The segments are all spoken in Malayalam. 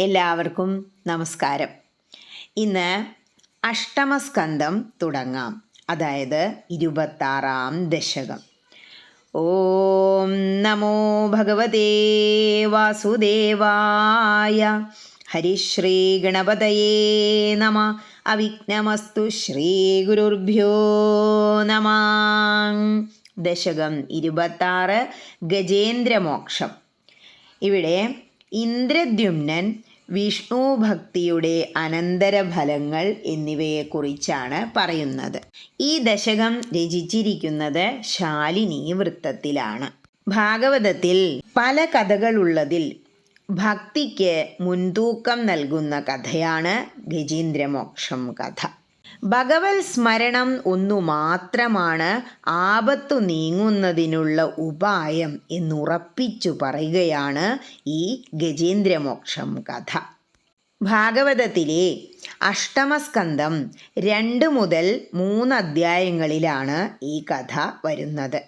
എല്ലാവർക്കും നമസ്കാരം. ഇന്ന് അഷ്ടമസ്കന്ധം തുടങ്ങാം. അതായത് ഇരുപത്താറാം ദശകം. ഓം നമോ ഭഗവതേ വാസുദേവായ ഹരിശ്രീ ഗണപതയേ നമ. അവിഘ്നമസ്തു ശ്രീ ഗുരുഭ്യോ നമ. ദശകം ഇരുപത്താറ് ഗജേന്ദ്രമോക്ഷം. ഇവിടെ ഇന്ദ്രദ്യുമ്നൻ വിഷ്ണു ഭക്തിയുടെ അനന്തരഫലങ്ങൾ എന്നിവയെക്കുറിച്ചാണ് പറയുന്നത്. ഈ ദശകം രചിച്ചിരിക്കുന്നത് ശാലിനി വൃത്തത്തിലാണ്. ഭാഗവതത്തിൽ പല കഥകളുള്ളതിൽ ഭക്തിക്ക് മുൻതൂക്കം നൽകുന്ന കഥയാണ് ഗജീന്ദ്രമോക്ഷം കഥ. ഭഗവത് സ്മരണം ഒന്നു മാത്രമാണ് ആപത്തു നീങ്ങുന്നതിനുള്ള ഉപായം എന്നുറപ്പിച്ചു പറയുകയാണ് ഈ ഗജേന്ദ്രമോക്ഷം കഥ. ഭാഗവതത്തിലെ അഷ്ടമസ്കന്ധം രണ്ട് മുതൽ മൂന്ന് അധ്യായങ്ങളിലാണ് ഈ കഥ വരുന്നത്.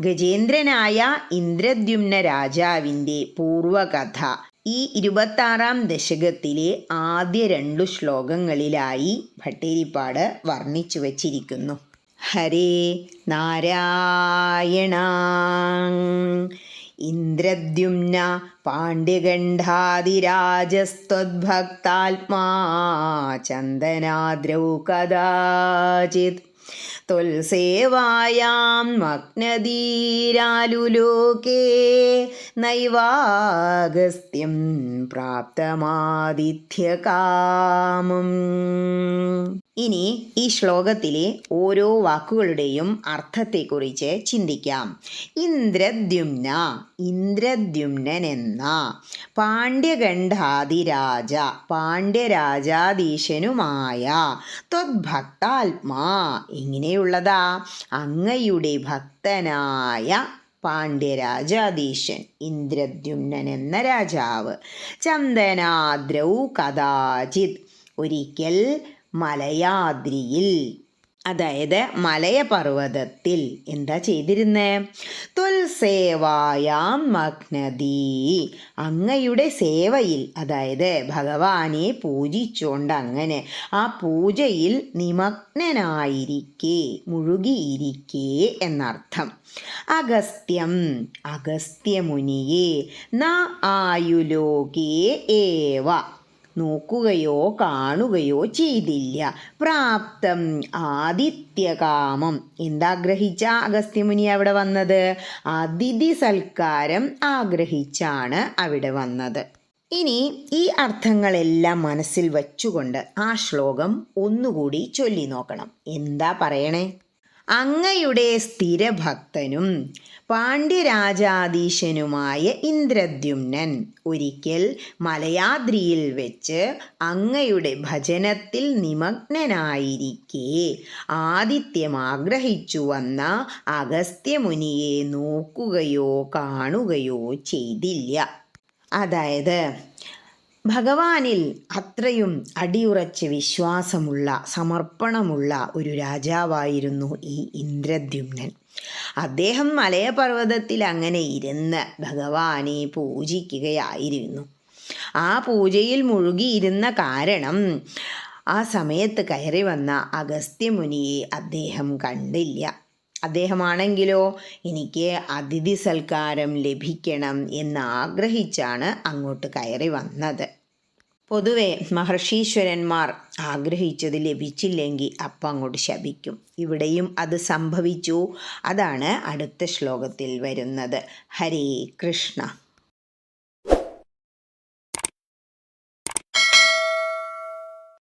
ഗജേന്ദ്രനായ ഇന്ദ്രദ്യുമ്ന രാജാവിന്റെ പൂർവകഥ ഈ ഇരുപത്താറാം ദശകത്തിലെ ആദ്യ രണ്ടു ശ്ലോകങ്ങളിലായി ഭട്ടേരിപ്പാട് വർണിച്ചു വച്ചിരിക്കുന്നു. ഹരേ നാരായണ. ഇന്ദ്രദ്യുംന പാണ്ഡ്യഗണ്ഠാതിരാജസ്ത്വദ്ഭക്താത്മാ ചന്ദനാദ്രൗ കഥാചിത് തുൽസേവായാം മഗ്നധീരാലുലോകേ നൈവാഗസ്ത്യം പ്രാപ്തമാതിഥ്യകാമം ഇനി ഈ ശ്ലോകത്തിലെ ഓരോ വാക്കുകളുടെയും അർത്ഥത്തെക്കുറിച്ച് ചിന്തിക്കാം. ഇന്ദ്രദ്യുമ്ന ഇന്ദ്രദ്യുമ്നൻ എന്ന പാണ്ഡ്യഗണ്ഡാതിരാജ പാണ്ഡ്യരാജാധീശനുമായ ത്വദ്ഭക്താത്മാ എങ്ങനെയുള്ളതാ അങ്ങയുടെ ഭക്തനായ പാണ്ഡ്യരാജാധീശൻ ഇന്ദ്രദ്യുമ്നൻ എന്ന രാജാവ്. ചന്ദനാദ്രൗ കഥാചിത്. ഒരിക്കൽ മലയാദ്രിയിൽ. അതായത് മലയപർവതത്തിൽ. എന്താ ചെയ്തിരുന്നേ? തുൽസേവായാം മഗ്നദീ അങ്ങയുടെ സേവയിൽ അതായത് ഭഗവാനെ പൂജിച്ചുകൊണ്ട് അങ്ങനെ ആ പൂജയിൽ നിമഗ്നനായിരിക്കെ മുഴുകിയിരിക്കെ എന്നർത്ഥം. അഗസ്ത്യം അഗസ്ത്യമുനിയെ ന ആയുലോകേ ഏവ. നോക്കുകയോ കാണുകയോ ചെയ്തില്ല. പ്രാപ്തം ആദിത്യകാമം. എന്താഗ്രഹിച്ച അഗസ്ത്യമുനി അവിടെ വന്നത്? അതിഥി സൽക്കാരം ആഗ്രഹിച്ചാണ് അവിടെ വന്നത്. ഇനി ഈ അർത്ഥങ്ങളെല്ലാം മനസ്സിൽ വച്ചുകൊണ്ട് ആ ശ്ലോകം ഒന്നുകൂടി ചൊല്ലി നോക്കണം. എന്താ പറയണേ? അങ്ങയുടെ സ്ഥിരഭക്തനും പാണ്ഡ്യരാജാധീശനുമായ ഇന്ദ്രദ്യുമ്നൻ ഒരിക്കൽ മലയാദ്രിയിൽ വെച്ച് അങ്ങയുടെ ഭജനത്തിൽ നിമഗ്നനായിരിക്കെ. ആദിത്യം ആഗ്രഹിച്ചു വന്ന അഗസ്ത്യമുനിയെ നോക്കുകയോ കാണുകയോ ചെയ്തില്ല. അതായത് ഭഗവാനിൽ അത്രയും അടിയുറച്ച് വിശ്വാസമുള്ള സമർപ്പണമുള്ള ഒരു രാജാവായിരുന്നു ഈ ഇന്ദ്രദ്യുമ്നൻ. അദ്ദേഹം മലയപർവതത്തിൽ അങ്ങനെ ഇരുന്ന് ഭഗവാനെ പൂജിക്കുകയായിരുന്നു. ആ പൂജയിൽ മുഴുകിയിരുന്ന കാരണം ആ സമയത്ത് കയറി വന്ന അഗസ്ത്യമുനിയെ അദ്ദേഹം കണ്ടില്ല. അദ്ദേഹമാണെങ്കിലോ എനിക്ക് അതിഥി സൽക്കാരം ലഭിക്കണം എന്ന് ആഗ്രഹിച്ചാണ് അങ്ങോട്ട് കയറി വന്നത്. പൊതുവെ മഹർഷീശ്വരന്മാർ ആഗ്രഹിച്ചത് ലഭിച്ചില്ലെങ്കിൽ അപ്പം അങ്ങോട്ട് ശപിക്കും. ഇവിടെയും അത് സംഭവിച്ചു. അതാണ് അടുത്ത ശ്ലോകത്തിൽ വരുന്നത്. ഹരേ കൃഷ്ണ.